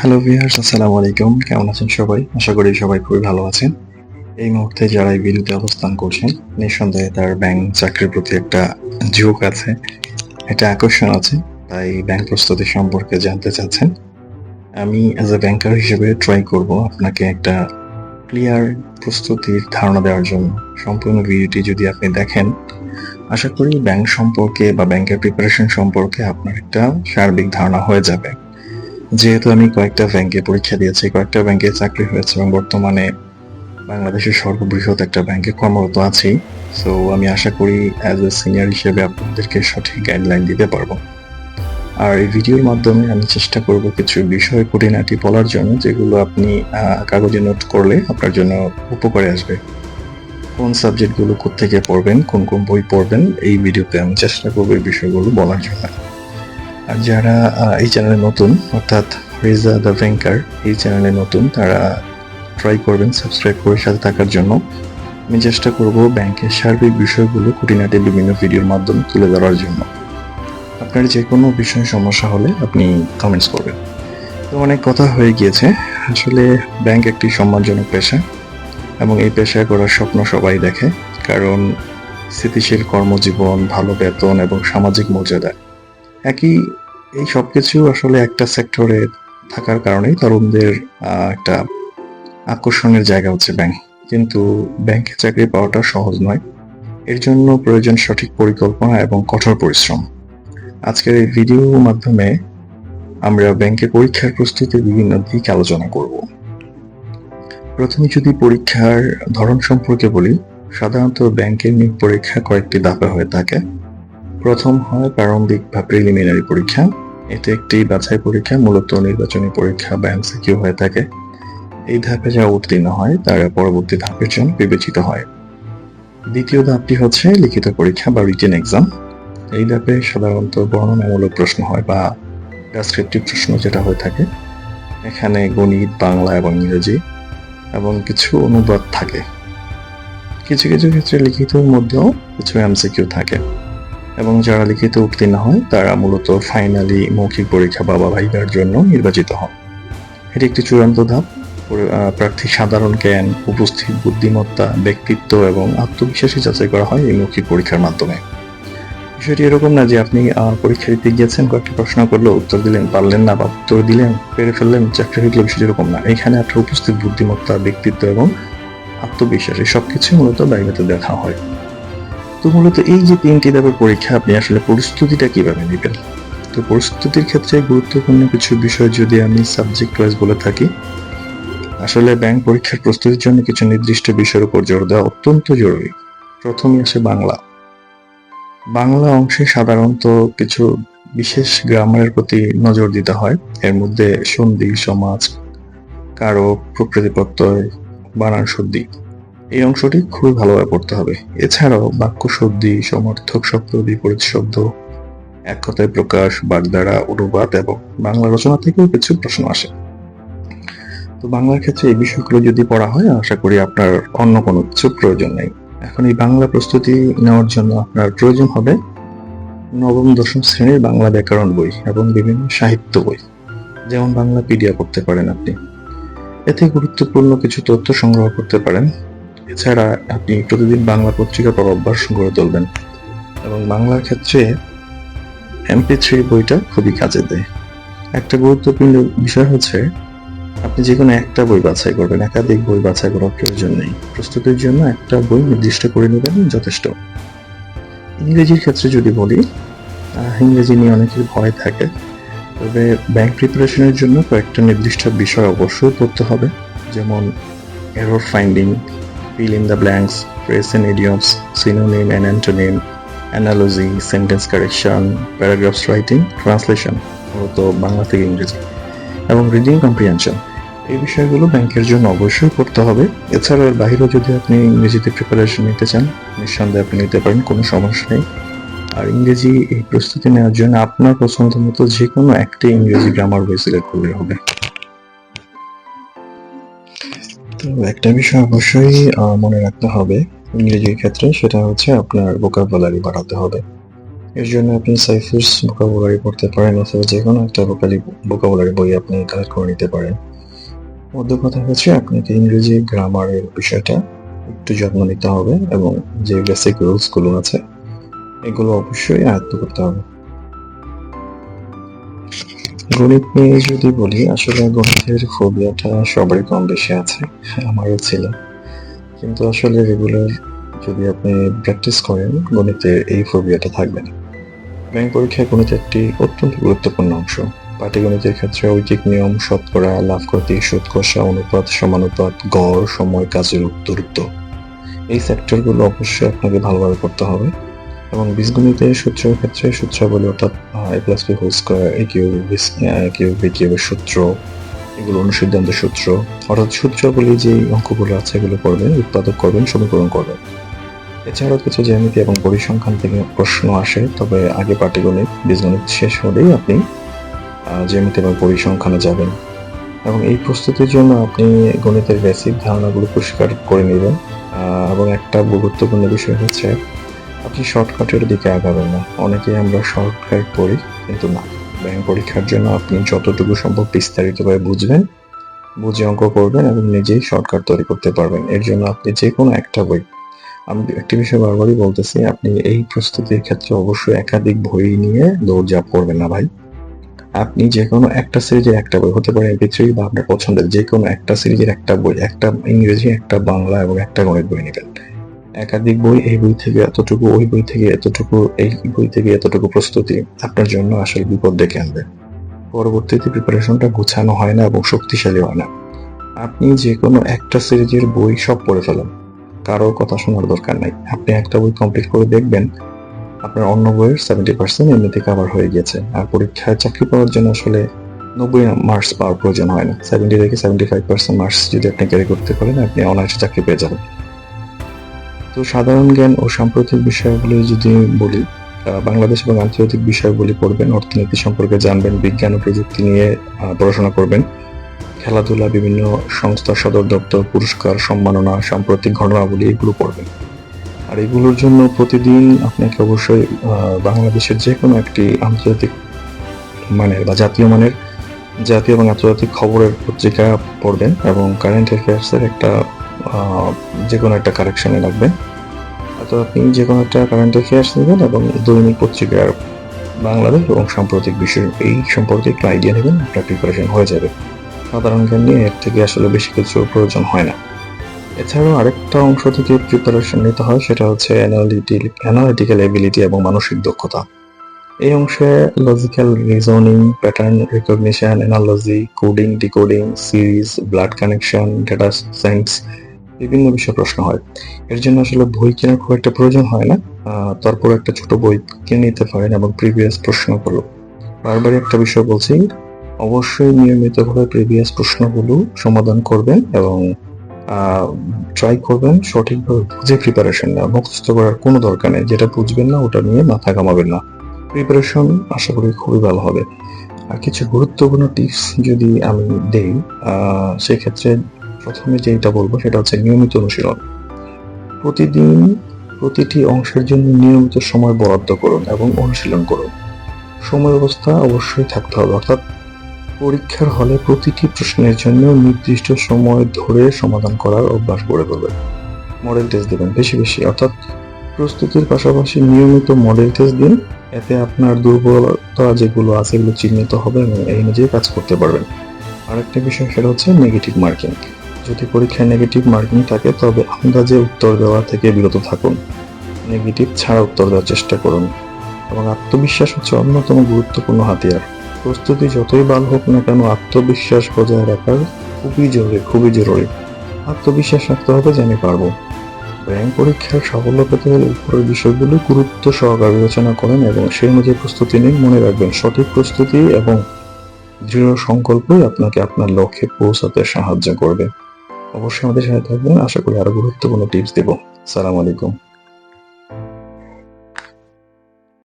Hello viewers আসসালামু আলাইকুম। কেমন আছেন সবাই? আশা করি সবাই খুবই ভালো আছেন। এই মুহূর্তে যারা এই ভিডিওতে অবস্থান করছেন, নিঃসন্দেহে তার ব্যাংক চাকরির প্রতি একটা ঝোঁক আছে, একটা আকর্ষণ আছে, তাই ব্যাংক প্রস্তুতি সম্পর্কে জানতে চাচ্ছেন। আমি অ্যাজ এ ব্যাংকার হিসেবে ট্রাই করব আপনাকে একটা ক্লিয়ার প্রস্তুতির ধারণা দেওয়ার জন্য। সম্পূর্ণ ভিডিওটি যদি আপনি দেখেন, আশা করি ব্যাংক সম্পর্কে বা ব্যাংকের প্রিপারেশন সম্পর্কে আপনার একটা সার্বিক ধারণা হয়ে যাবে। যেহেতু আমি কয়েকটা ব্যাংকে পরীক্ষা দিয়েছি, কয়েকটা ব্যাংকে চাকরি হয়েছে এবং বর্তমানে বাংলাদেশের সর্ববৃহৎ একটা ব্যাংকে কর্মরত আছি। সো আমি আশা করি অ্যাজ এ সিনিয়র হিসেবে আপনাদেরকে সঠিক গাইডলাইন দিতে পারব। আর এই ভিডিওর মাধ্যমে আমি চেষ্টা করব কিছু বিষয় খুঁটিনাটি বলার জন্য, যেগুলো আপনি কাগজে নোট করলে আপনার জন্য উপকারে আসবে। কোন সাবজেক্টগুলো থেকে পড়বেন, কোন কোন বই পড়বেন, এই ভিডিওতে আমি চেষ্টা করব এই বিষয়গুলো বলার জন্য। আর যারা এই চ্যানেলে নতুন, অর্থাৎ রিজা দ্য ব্যাংকার এই চ্যানেলে নতুন, তারা ট্রাই করবেন সাবস্ক্রাইব করে সাথে থাকার জন্য। আমি চেষ্টা করব ব্যাংকের সার্বিক বিষয়গুলো খুঁটিনাটি বিভিন্ন ভিডিওর মাধ্যমে তুলে ধরার জন্য। আপনার যে কোনো বিষয়ে সমস্যা হলে আপনি কমেন্টস করবেন। তো অনেক কথা হয়ে গিয়েছে। আসলে ব্যাংক একটি সম্মানজনক পেশা এবং এই পেশায় করার স্বপ্ন সবাই দেখে, কারণ স্থিতিশীল কর্মজীবন, ভালো বেতন এবং সামাজিক মর্যাদা একই এই সব কিছু আসলে একটা সেক্টরে থাকার কারণেই তরুণদের একটা আকর্ষণের জায়গা হচ্ছে ব্যাংক কিন্তু ব্যাংকে চাকরি পাওয়াটা সহজ নয়। এর জন্য প্রয়োজন সঠিক পরিকল্পনা এবং কঠোর পরিশ্রম। আজকের এই ভিডিও মাধ্যমে আমরা ব্যাংকে পরীক্ষার প্রস্তুতির বিভিন্ন দিক আলোচনা করব। প্রথমে যদি পরীক্ষার ধরন সম্পর্কে বলি, সাধারণত ব্যাংকের নিয়োগ পরীক্ষা কয়েকটি ধাপে হয়ে থাকে। প্রথম হয় প্রারম্ভিক বা প্রিলিমিনারি পরীক্ষা। এতে একটি বাছাই পরীক্ষা, মূলত নির্বাচনী পরীক্ষা বা এমসিকিউ হয়ে থাকে। এই ধাপে যা উত্তীর্ণ হয়, তারা পরবর্তী ধাপের জন্য বিবেচিত হয়। দ্বিতীয় ধাপটি হচ্ছে লিখিত পরীক্ষা বা রিটেন এক্সাম এই ধাপে সাধারণত বর্ণনামূলক প্রশ্ন হয় বা ডেসক্রিপটিভ প্রশ্ন যেটা হয়ে থাকে। এখানে গণিত, বাংলা এবং ইংরেজি এবং কিছু অনুবাদ থাকে। কিছু কিছু ক্ষেত্রে লিখিতের মধ্যেও কিছু এমসিকিউ থাকে। এবং যারা লিখিত উত্তীর্ণ হয় তারা মূলত ফাইনালি মৌখিক পরীক্ষা বাবা ভাইবার জন্য নির্বাচিত হন। এটি একটি চূড়ান্ত ধাপ। পরে, প্রার্থী সাধারণ জ্ঞান উপস্থিত বুদ্ধিমত্তা ব্যক্তিত্ব এবং আত্মবিশ্বাসী যাচাই করা হয় এই মৌখিক পরীক্ষার মাধ্যমে। বিষয়টি এরকম না যে আপনি পরীক্ষা দিতে গিয়েছেন কয়েকটি প্রশ্ন করল উত্তর দিলেন পারলেন না বা উত্তর দিলেন পেরে ফেললেন চাকরি গেল বিষয়টি এরকম না। এখানে আপনার উপস্থিত বুদ্ধিমত্তা ব্যক্তিত্ব এবং আত্মবিশ্বাস এই সব কিছুই মূলত বাইরেতে দেখা হয়। তো মূলত এই যে তিনটি ধাপের পরীক্ষা, আপনি আসলে প্রস্তুতিটা কীভাবে নেবেন? তো প্রস্তুতির ক্ষেত্রে গুরুত্বপূর্ণ কিছু বিষয় যদি আমি সাবজেক্ট ওয়াইজ বলে থাকি, আসলে ব্যাংক পরীক্ষার প্রস্তুতির জন্য কিছু নির্দিষ্ট বিষয়ের উপর জোর দেওয়া অত্যন্ত জরুরি। প্রথমে আসে বাংলা। বাংলা অংশে সাধারণত কিছু বিশেষ গ্রামারের প্রতি নজর দিতে হয়। এর মধ্যে সন্ধি, সমাজ, কারক প্রকৃতি প্রত্যয় বানান শুদ্ধি এই অংশটি খুবই ভালোভাবে পড়তে হবে। এছাড়াও বাক্য শুদ্ধি সমর্থক শব্দ, বিপরীত শব্দ, এক কথায় প্রকাশ, বাগধারা, অনুবাদ এবং বাংলা রচনা থেকেও কিছু প্রশ্ন আসে। তো বাংলার ক্ষেত্রে এই বিষয়গুলো যদি পড়া হয়, আশা করি আপনার অন্য কোনো কিছু প্রয়োজন নেই। এখন এই বাংলা প্রস্তুতি নেওয়ার জন্য আপনার প্রয়োজন হবে নবম, দশম শ্রেণির বাংলা ব্যাকরণ বই এবং বিভিন্ন সাহিত্য বই, যেমন বাংলা পিডিয়া করতে পারেন আপনি। এতে গুরুত্বপূর্ণ কিছু তথ্য সংগ্রহ করতে পারেন। এছাড়া আপনি প্রতিদিন বাংলা পত্রিকা পড়ার অভ্যাস গড়ে তুলবেন এবং বাংলার ক্ষেত্রে এমপি থ্রি বইটা খুবই কাজে দেয়। একটা গুরুত্বপূর্ণ বিষয় হচ্ছে, আপনি যে কোনো একটা বই বাছাই করবেন, একাধিক বই বাছাই করার প্রয়োজন নেই। প্রস্তুতির জন্য একটা বই নির্দিষ্ট করে নেবেন, যথেষ্ট। ইংরেজির ক্ষেত্রে যদি বলি ইংরেজি নিয়ে অনেকের ভয় থাকে, তবে ব্যাংক প্রিপারেশনের জন্য কয়েকটা নির্দিষ্ট বিষয় অবশ্যই পড়তে হবে। যেমন error finding fill in the blanks, phrase and idioms, synonym and antonym, analogy, sentence correction, paragraphs writing, translation, মূলত বাংলা থেকে ইংরেজি এবং রিডিং কম্প্রিহেনশন এই বিষয়গুলো ব্যাংকের জন্য অবশ্যই পড়তে হবে। এছাড়া এর বাইরেও যদি আপনি ইংরেজিতে প্রিপারেশন নিতে চান নিঃসন্দেহে আপনি নিতে পারেন কোনো সমস্যা নেই। আর ইংরেজি এই প্রস্তুতি নেওয়ার জন্য আপনার পছন্দ মতো যে কোনো একটা ইংরেজি গ্রামার বই সিলেক্ট করলে হবে। একটা বিষয় অবশ্যই মনে রাখতে হবে ইংরেজির ক্ষেত্রে, সেটা হচ্ছে আপনার ভোকাবুলারি বাড়াতে হবে। এর জন্য আপনি সাইফুস ভোকাবুলারি পড়তে পারেন অথবা যে কোনো একটা ভোকালি ভোকাবুলারি বই আপনি কালেক্ট করে নিতে পারেন। মধ্য কথা হচ্ছে, আপনাকে ইংরেজি গ্রামারের বিষয়টা একটু যত্ন নিতে হবে এবং যে বেসিক রুলসগুলো আছে, এগুলো অবশ্যই আয়ত্ত করতে হবে। গণিত নিয়ে যদি বলি, আসলে গণিতের ফোবিয়াটা সবারই কম বেশি আছে, আমারও ছিল। কিন্তু আসলে রেগুলার যদি আপনি প্র্যাকটিস করেন, গণিতের এই ফোবিয়াটা থাকবে না। ব্যাংক পরীক্ষায় গণিত একটি অত্যন্ত গুরুত্বপূর্ণ অংশ। পাটিগণিতের ক্ষেত্রে ঐকিক নিয়ম, শতকরা, লাভ করতে সুদ কষা, অনুপাত, সমানুপাত, গড়, সময়, কাজের দূরত্ব এই সেক্টরগুলো অবশ্যই আপনাকে ভালোভাবে করতে হবে। এবং বীজগণিতের সূত্রের ক্ষেত্রে সূত্রাবলী অর্থাৎ A plus B whole square A সূত্র, এগুলো অনুসিদ্ধান্ত সূত্র। অর্থাৎ সূত্রাবলী যে অঙ্কগুলো আছে, এগুলো করবেন, উৎপাদক করবেন, সমীকরণ করবেন। এছাড়াও কিছু জ্যামিতি এবং পরিসংখ্যান থেকে প্রশ্ন আসে, তবে আগে পাটিগণিত, বীজগণিত শেষ হলেই আপনি জ্যামিতি এবং পরিসংখ্যানে যাবেন। এবং এই প্রস্তুতির জন্য আপনি গণিতের বেসিক ধারণাগুলো পরিষ্কার করে নেবেন। এবং একটা গুরুত্বপূর্ণ বিষয় হচ্ছে আপনি শর্টকাটের দিকে আগাবেন না। অনেকেই আমরা শর্টকাট পড়ি কিন্তু না। ব্যাংক পরীক্ষার জন্য আপনি যতটুকু সম্ভব বিস্তারিতভাবে বুঝবেন, বুঝে অঙ্ক করবেন এবং নিজেই শর্টকাট তৈরি করতে পারবেন। এর জন্য আপনি যে কোনো একটা বই, আমি একটি বিষয় বারবারই বলতেছি, আপনি এই প্রস্তুতির ক্ষেত্রে অবশ্যই একাধিক বই নিয়ে দৌড়ঝাঁপ করবেন না ভাই। আপনি যে কোনো একটা সিরিজের একটা বই, হতে পারে এমপি থ্রি বা আপনার পছন্দের যে কোনো একটা সিরিজের একটা বই, একটা ইংরেজি, একটা বাংলা এবং একটা গণিত বই নেবেন। একাধিক বই এই বই থেকে এতটুকু, ওই বই থেকে এতটুকু, এই বই থেকে এতটুকু প্রস্তুতি আপনার জন্য আসলে বিপদ ডেকে আনবে। পরবর্তীতে প্রিপারেশনটা গুছানো হয় না এবং শক্তিশালী হয় না। আপনি যে কোনো একটা সিরিজের বই সব পড়ে ফেলেন। কারও কথা শোনার দরকার নাই। আপনি একটা বই কমপ্লিট করে দেখবেন, আপনার অন্য বইয়ের সেভেন্টি পার্সেন্ট এমনিতে কাভার হয়ে গেছে আর পরীক্ষায় চাকরি পাওয়ার জন্য আসলে নব্বই মার্কস পাওয়ার প্রয়োজন হয় না। সেভেন্টি থেকে সেভেন্টি ফাইভ পার্সেন্ট মার্কস যদি আপনি ক্যারি করতে পারেন, আপনি অনায়াসে চাকরি পেয়ে যাবেন। তো সাধারণ জ্ঞান ও সাম্প্রতিক বিষয়গুলো যদি বলি বাংলাদেশ এবং আন্তর্জাতিক বিষয়গুলি পড়বেন, অর্থনীতি সম্পর্কে জানবেন, বিজ্ঞান ও প্রযুক্তি নিয়ে পড়াশোনা করবেন। খেলাধুলা, বিভিন্ন সংস্থা সদর দপ্তর, পুরস্কার, সম্মাননা, সাম্প্রতিক ঘটনাবলী এগুলো পড়বেন। আর এগুলোর জন্য প্রতিদিন আপনাকে অবশ্যই বাংলাদেশের যে কোনো একটি আন্তর্জাতিক মানের বা জাতীয় মানের, জাতীয় এবং আন্তর্জাতিক খবরের পত্রিকা পড়বেন এবং কারেন্ট অ্যাফেয়ার্সের একটা যে কোনো একটা কারেকশানে রাখবেন তো আপনি যে কোনো একটা কারেন্ট অ্যাফেয়ার্স নেবেন এবং দৈনিক পত্রিকার বাংলাদেশ এবং সাম্প্রতিক বিষয় এই সম্পর্কে একটু আইডিয়া নেবেন, আপনার প্রিপারেশন হয়ে যাবে। সাধারণ জ্ঞান নিয়ে এর থেকে আসলে বেশি কিছু প্রয়োজন হয় না। এছাড়াও আরেকটা অংশ থেকে প্রিপারেশন নিতে হয়, সেটা হচ্ছে অ্যানালিটিক্যাল এবিলিটি এবং মানসিক দক্ষতা। এই অংশে logical reasoning pattern recognition analogy coding decoding series blood connection data science বিভিন্ন বিষয়ে প্রশ্ন হয়। এর জন্য আসলে বই কেনার খুব একটা প্রয়োজন হয় না। তারপর একটা ছোট বই কিনে নিতে পারেন এবং প্রিভিয়াস প্রশ্নগুলো। বারবার একটা বিষয় বলছি, অবশ্যই নিয়মিতভাবে প্রিভিয়াস প্রশ্নগুলো সমাধান করবেন এবং ট্রাই করবেন সঠিকভাবে বুঝে প্রিপারেশন নেওয়া। মুখস্থ করার কোনো দরকার নেই। যেটা বুঝবেন না, ওটা নিয়ে মাথা ঘামাবেন না। প্রিপারেশন আশা করি খুবই ভালো হবে। আর কিছু গুরুত্বপূর্ণ টিপস যদি আমি দেই সেক্ষেত্রে প্রথমে যেটা বলব সেটা হচ্ছে নিয়মিত অনুশীলন। প্রতিদিন প্রতিটি অংশের জন্য নিয়মিত সময় বরাদ্দ করুন এবং অনুশীলন করুন। সময় ব্যবস্থা অবশ্যই থাকতে হবে। অর্থাৎ পরীক্ষার হলে প্রতিটি প্রশ্নের জন্য নির্দিষ্ট সময় ধরে সমাধান করার অভ্যাস গড়ে তুলবেন। মডেল টেস্ট দেবেন বেশি বেশি। অর্থাৎ প্রস্তুতির পাশাপাশি নিয়মিত মডেল টেস্ট দিন। এতে আপনার দুর্বলতা যেগুলো আছে এগুলো চিহ্নিত হবে এবং এই অনুযায়ী কাজ করতে পারবেন। আরেকটা বিষয় সেটা হচ্ছে নেগেটিভ মার্কিং যদি পরীক্ষায় নেগেটিভ মার্কিং থাকে, তবে আন্দাজে উত্তর দেওয়া থেকে বিরত থাকুন। নেগেটিভ ছাড়া উত্তর দেওয়ার চেষ্টা করুন। এবং আত্মবিশ্বাস হচ্ছে অন্যতম গুরুত্বপূর্ণ হাতিয়ার। প্রস্তুতি যতই ভালো হোক না কেন, আত্মবিশ্বাস বজায় রাখার খুবই জরুরি খুবই জরুরি। আত্মবিশ্বাস রাখতে হবে যে আমি পারব। ব্যাংক পরীক্ষার সাফল্য পেতে হলে উপরের বিষয়গুলো গুরুত্ব সহকারে বিবেচনা করেন এবং সেই অনুযায়ী প্রস্তুতি নিন। মনে রাখবেন, সঠিক প্রস্তুতি এবং দৃঢ় সংকল্পই আপনাকে আপনার লক্ষ্যে পৌঁছাতে সাহায্য করবে। অবশ্যই আমাদের সাথে থাকবেন। আশা করি আরও গুরুত্বপূর্ণ টিপস দেব। সালাম আলাইকুম।